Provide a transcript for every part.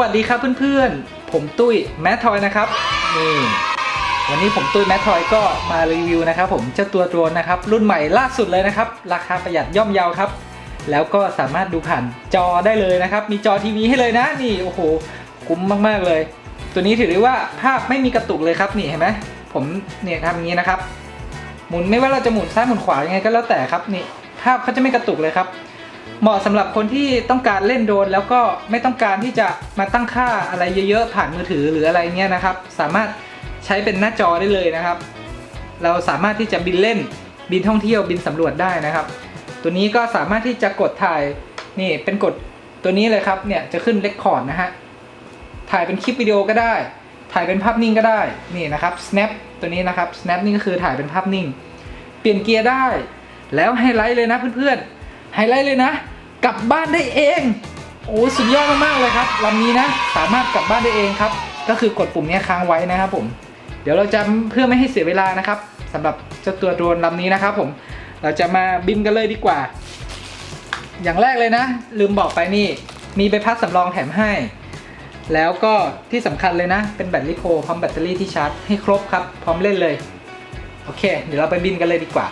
วัสดีครับเพื่อนๆ ผมตุ้ยแมททอยนะครับนี่วันนี้ผมตุ้ยแมททอยก็มารีวิวนะครับผมเจ้าตัวโดรนนะครับรุ่นใหม่ล่าสุดเลยนะครับ ราคาประหยัดย่อมเยาครับ แล้วก็สามารถดูผ่านจอได้เลยนะครับ มีจอทีวีให้เลยนะนี่โอ้โหคุ้มมากๆเลย ตัวนี้ถือได้ว่าภาพไม่มีกระตุกเลยครับนี่เห็นไหมผมเนี่ยทำอย่างนี้นะครับ หมุนไม่ว่าเราจะหมุนซ้ายหมุนขวายังไงก็แล้วแต่ครับนี่ภาพเขาจะไม่กระตุกเลยครับ เหมาะสำหรับคนที่ต้องการเล่นโดรนแล้วก็ไม่ต้องการที่จะมาตั้งค่าอะไรเยอะๆ ผ่านมือถือหรืออะไรเงี้ยนะครับ สามารถใช้เป็นหน้าจอได้เลยนะครับ เราสามารถที่จะบินเล่นบินท่องเที่ยวบินสำรวจได้นะครับ ตัวนี้ก็สามารถที่จะกดถ่ายนี่เป็นกดตัวนี้เลยครับเนี่ยจะขึ้นเลคคอร์ดนะฮะถ่ายเป็นคลิปวิดีโอก็ได้ ถ่ายเป็นภาพนิ่งก็ได้นี่นะครับ snap ตัวนี้นะครับ snap นี่ก็คือถ่ายเป็นภาพนิ่ง เปลี่ยนเกียร์ได้ แล้วไฮไลท์เลยนะเพื่อนๆ ไฮไลท์เลยนะ กลับบ้านได้เอง โอ้สุดยอดมากๆเลยครับลำนี้นะ สามารถกลับบ้านได้เองครับ ก็คือกดปุ่มนี้ค้างไว้นะครับผม เดี๋ยวเราจะเพื่อไม่ให้เสียเวลานะครับสำหรับเจ้าตัวโดรนลำนี้นะครับผม เราจะมาบินกันเลยดีกว่า อย่างแรกเลยนะ ลืมบอกไปนี่ มีใบพัดสำรองแถมให้ แล้วก็ที่สำคัญเลยนะ เป็นแบตลิโพพร้อมแบตเตอรี่ที่ชาร์จให้ครบครับ พร้อมเล่นเลย โอเค เดี๋ยวเราไปบินกันเลยดีกว่า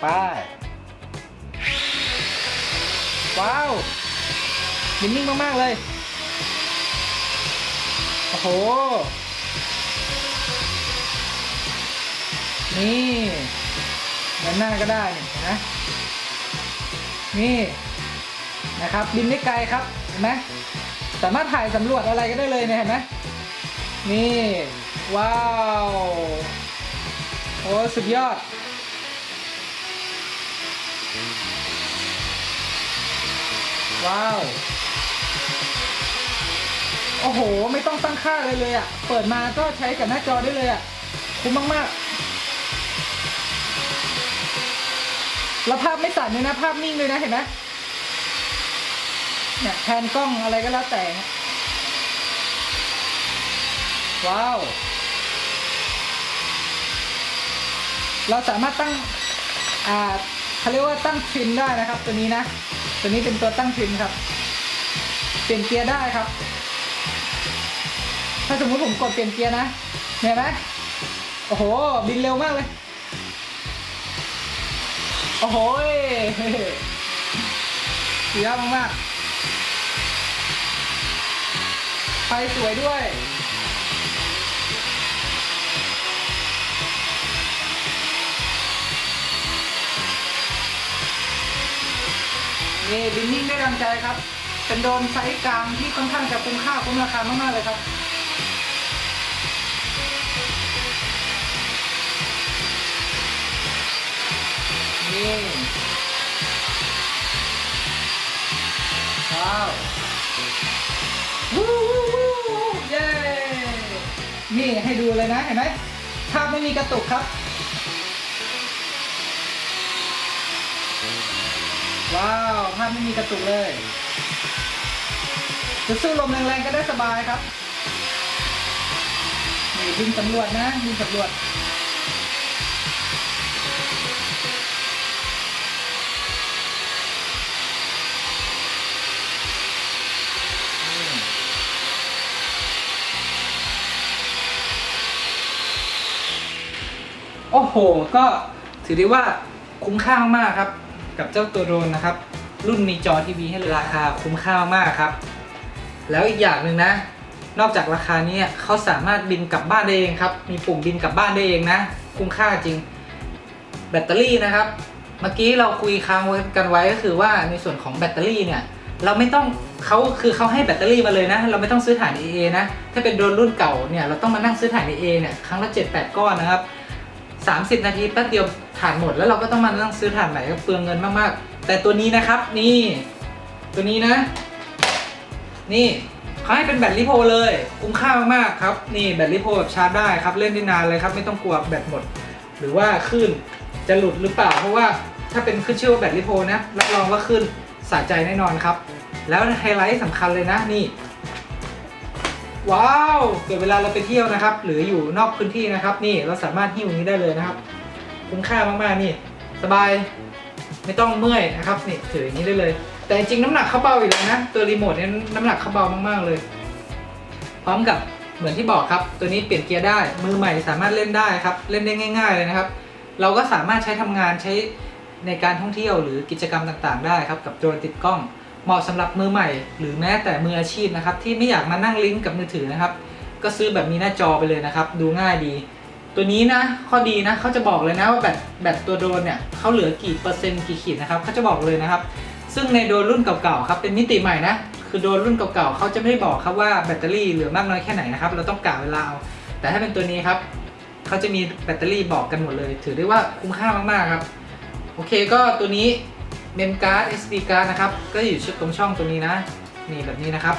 ไป ว้าวบินนิ่งมาก ๆ เลย โอ้โห นี่ด้านหน้าก็ได้นี่นไหมนี่นะครับบินได้ไกลครับ เห็นไหมสามารถถ่ายสำรวจอะไรก็ได้เลยเนี่ยเห็นไหมนี่ ว้าว โอ้ สุดยอด ว้าว โอ้โห ไม่ต้องตั้งค่าเลยเลยอะ่ะ เปิดมาก็ใช้กับหน้าจอได้เลยอะ่ะ คุ้มมากๆ แล้วภาพไม่สั่นเลยนะ ภาพนิ่งเลยนะเห็นไหมเนี่ยแทนกล้องอะไรก็แล้วแต่ ว้าว เราสามารถตั้ง อ่าเขาเรียกว่าตั้งทริมได้นะครับตัวนี้นะ ตัวนี้เป็นตัวตั้งทริมครับ เปลี่ยนเกียร์ได้ครับ ถ้าสมมติผมกดเปลี่ยนเกียร์นะเห็นไหมโอ้โห บินเร็วมากเลย โอ้โหเสียมมาก ไฟสวยด้วย นี่บินนิ่งได้ดังใจครับ เป็นโดนไซส์กลางที่ค่อนข้างจะคุ้มค่าคุ้มราคามากๆเลยครับนี่ว้าววู้วู้วู้เย้นี่ให้ดูเลยนะเห็นไหมภาพไม่มีกระตุกครับ ว้าวภาพไม่มีกระตุกเลยจะสู้ลมแรงๆก็ได้สบายครับนี่บินสำรวจนะบินสำรวจโอ้โห ก็ถือได้ว่าคุ้มค่ามากครับ กับเจ้าตัวโดรนนะครับ รุ่นมีจอทีวีให้เลยราคาคุ้มค่ามากๆครับ แล้วอีกอย่างหนึ่งนะ นอกจากราคานี้เขาสามารถบินกลับบ้านได้เองครับ มีปุ่มบินกลับบ้านได้เองนะ คุ้มค่าจริง แบตเตอรี่นะครับ เมื่อกี้เราคุยค้างไว้กันไว้ก็คือว่าในส่วนของแบตเตอรี่เนี่ยเราไม่ต้องเขาคือเขาให้แบตเตอรี่มาเลยนะ เราไม่ต้องซื้อถ่าน AA นะ ถ้าเป็นโดรนรุ่นเก่าเนี่ยเราต้องมานั่งซื้อถ่าน AA เนี่ยครั้งละ7-8 ก้อนนะครับ 30 นาทีแป๊บเดียวถ่านหมดแล้วเราก็ต้องมานั่งซื้อถ่านใหม่ก็เปลืองเงินมากๆ แต่ตัวนี้นะครับนี่ ตัวนี้นะ นี่เขาให้เป็นแบตลิโพเลย คุ้มค่ามากๆครับ นี่แบตลิโพแบบชาร์จได้ครับ เล่นได้นานเลยครับ ไม่ต้องกลัวแบตหมด หรือว่าคลื่นจะหลุดหรือเปล่า เพราะว่าถ้าเป็นขึ้นชื่อว่าแบตลิโพนะรับรองว่าคลื่นสะใจแน่นอนครับ แล้วไฮไลท์สำคัญเลยนะนี่ ว้าวเกิดเวลาเราไปเที่ยวนะครับ หรืออยู่นอกพื้นที่นะครับ นี่เราสามารถหิ้วอย่างนี้ได้เลยนะครับคุ้มค่ามากๆนี่ สบายไม่ต้องเมื่อยนะครับนี่ถืออย่างนี้ได้เลย แต่จริงน้ำหนักเขาเบาอยู่แล้วนะตัวรีโมทเนี่ยน้ำหนักเขาเบามากๆเลย พร้อมกับเหมือนที่บอกครับ ตัวนี้เปลี่ยนเกียร์ได้มือใหม่สามารถเล่นได้ครับ เล่นได้ง่าย ๆเลยนะครับ เราก็สามารถใช้ทำงานใช้ในการท่องเที่ยวหรือกิจกรรมต่างๆ ได้ครับ กับโดรนติดกล้อง เหมาะสำหรับมือใหม่ หรือแม้แต่มืออาชีพนะครับที่ไม่อยากมานั่งลิงก์กับมือถือนะครับ ก็ซื้อแบบมีหน้าจอไปเลยนะครับ ดูง่ายดี ตัวนี้นะข้อดีนะเขาจะบอกเลยนะว่าแบตแบตตัวโดนเนี่ยเขาเหลือกี่เปอร์เซ็นต์กี่ขีดนะครับเขาจะบอกเลยนะครับ ซึ่งในโดรนรุ่นเก่าๆครับเป็นมิติใหม่นะคือโดรนรุ่นเก่าๆเขาจะไม่ได้บอกครับว่าแบตเตอรี่เหลือมากน้อยแค่ไหนนะครับเราต้องกะเวลาเอาแต่ถ้าเป็นตัวนี้ครับเขาจะมีแบตเตอรี่บอกกันหมดเลย ถือได้ว่าคุ้มค่ามากๆครับ โอเคก็ตัวนี้ เมมการ์ด SD การ์ดนะครับ ก็อยู่ตรงช่องตัวนี้นะ นี่แบบนี้นะครับ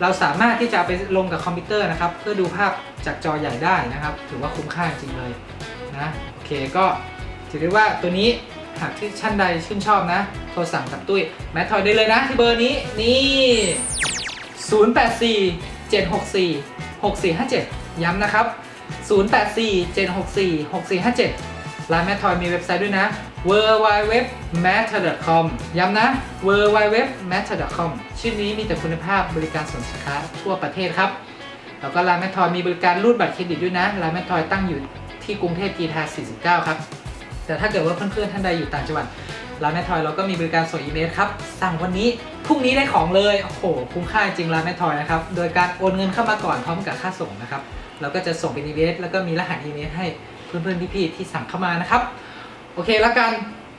เราสามารถที่จะไปลงกับคอมพิวเตอร์นะครับ เพื่อดูภาพจากจอใหญ่ได้นะครับ ถือว่าคุ้มค่าจริงเลยนะโอเคก็ถือได้ว่าตัวนี้หากที่ท่านใดชื่นชอบนะ โทรสั่งกับตุ้ยแมททอยได้เลยนะที่เบอร์นี้นี่ 084 764 6457 ย้ำนะครับ 084 764 6457 ร้านแมททอยมีเว็บไซต์ด้วยนะ w w w m a t t e r c o m ย้ำนะ w w w m a t t e r c o m ชื่อนี้มีแต่คุณภาพบริการส่งสินค้าทั่วประเทศครับ แล้วก็ร้านแมททอยมีบริการรูดบัตรเครดิตด้วยนะร้านแมททอยตั้งอยู่ที่กรุงเทพกีทา49 ครับ แต่ถ้าเกิดว่าเพื่อนๆท่านใดอยู่ต่างจังหวัดร้านแมททอยเราก็มีบริการส่งอีเมลครับ สั่งวันนี้พรุ่งนี้ได้ของเลย โอ้โห คุ้มค่าจริงร้านแมททอยนะครับ โดยการโอนเงินเข้ามาก่อนพร้อมกับค่าส่งนะครับ เราก็จะส่งเป็นอีเมลแล้วก็มีรหัสอีเมลให้ เพื่อนๆพี่ๆที่สั่งเข้ามานะครับ โอเคแล้วกัน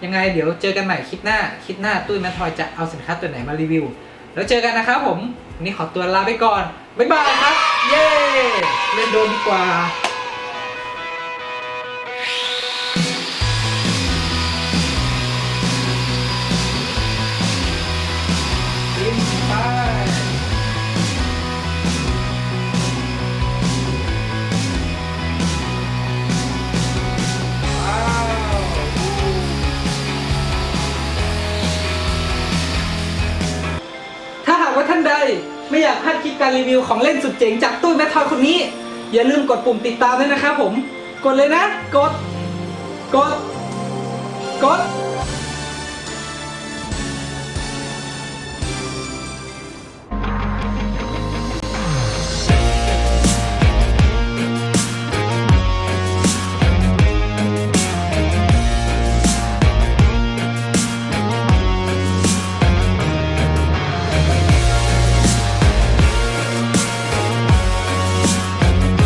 ยังไงเดี๋ยวเจอกันใหม่คลิปหน้าคลิปหน้าตุ้ยแมททอยจะเอาสินค้าตัวไหนมารีวิว แล้วเจอกันนะครับผมวันนี้ขอตัวลาไปก่อนบ๊ายบายครับ เย้เล่นโดนดีกว่า อยากพลาดคลิปการรีวิวของเล่นสุดเจ๋งจากตู้แมททอยคนนี้ อย่าลืมกดปุ่มติดตามด้วยนะครับผม กดเลยนะ กด กด กด